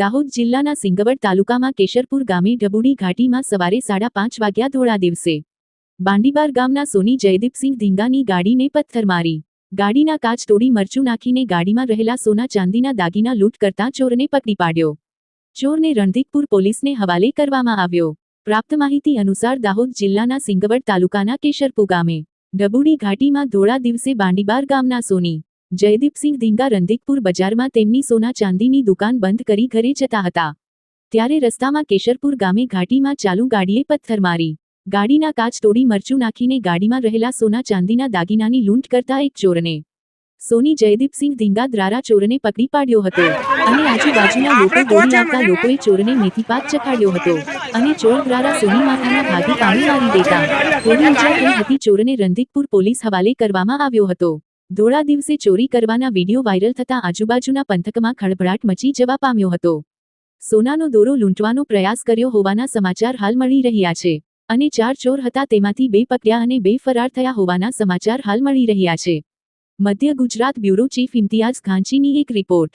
દાહોદ જિલ્લાના સિંગવડ તાલુકામાં કેશરપુર ગામે ઢબુડી ઘાટીમાં સવારે સાડા પાંચ વાગ્યા ધોળા દિવસે બાંડીબાર ગામના સોની જયદીપસિંહ ધીંગાની ગાડીને પથ્થર મારી. ગાડીના કાચ તોડી મરચું નાખીને ગાડીમાં રહેલા સોના ચાંદીના દાગીના લૂંટ કરતા ચોરને પકડી પાડ્યો. ચોરને રણધીકપુર પોલીસને હવાલે કરવામાં આવ્યો. પ્રાપ્ત માહિતી અનુસાર દાહોદ જિલ્લાના સિંગવડ તાલુકાના કેશરપુર ગામે ડબુડી ઘાટીમાં ધોળા દિવસે બાંડીબાર ગામના સોની જયદીપસિંહ દિંગા રંદિકપુર બજારમાં તેમની સોના ચાંદીની દુકાન બંધ કરી ઘરે જતા હતા. ત્યારે રસ્તામાં કેશરપુર ગામે ઘાટીમાં ચાલુ ગાડીએ પથ્થર મારી. ગાડીના કાચ તોડી મરચું નાખીને ગાડીમાં રહેલા સોના ચાંદીના દાગીનાની લૂંટ કરતા એક ચોરને. સોની જયદીપસિંહ ધીંગા દ્વારા ચોરને પકડી પાડ્યો હતો અને આજુબાજુના લોકો દોડી આવતા લોકોએ ચોરને મેથીપાક ચખાડ્યો હતો અને ચોર દ્વારા સોની માથાના ભાગે પાણી મારી દેતા. તેની ઇજા થઈ હતી ચોરને રંધિકપુર પોલીસ હવાલે કરવામાં આવ્યો હતો. ધોળા દિવસે ચોરી કરવાના વીડિયો વાયરલ થતા આજુબાજુના પંથકમાં ખળભળાટ મચી જવા પામ્યો હતો. સોનાનો દોરો લૂંટવાનો પ્રયાસ કર્યો હોવાના સમાચાર હાલ મળી રહ્યા છે અને ચાર ચોર હતા તેમાંથી બે પકડ્યા અને બે ફરાર થયા હોવાના સમાચાર હાલ મળી રહ્યા છે. મધ્ય ગુજરાત બ્યુરો ચીફ ઇમ્તિયાઝ ખાંચીની એક રિપોર્ટ.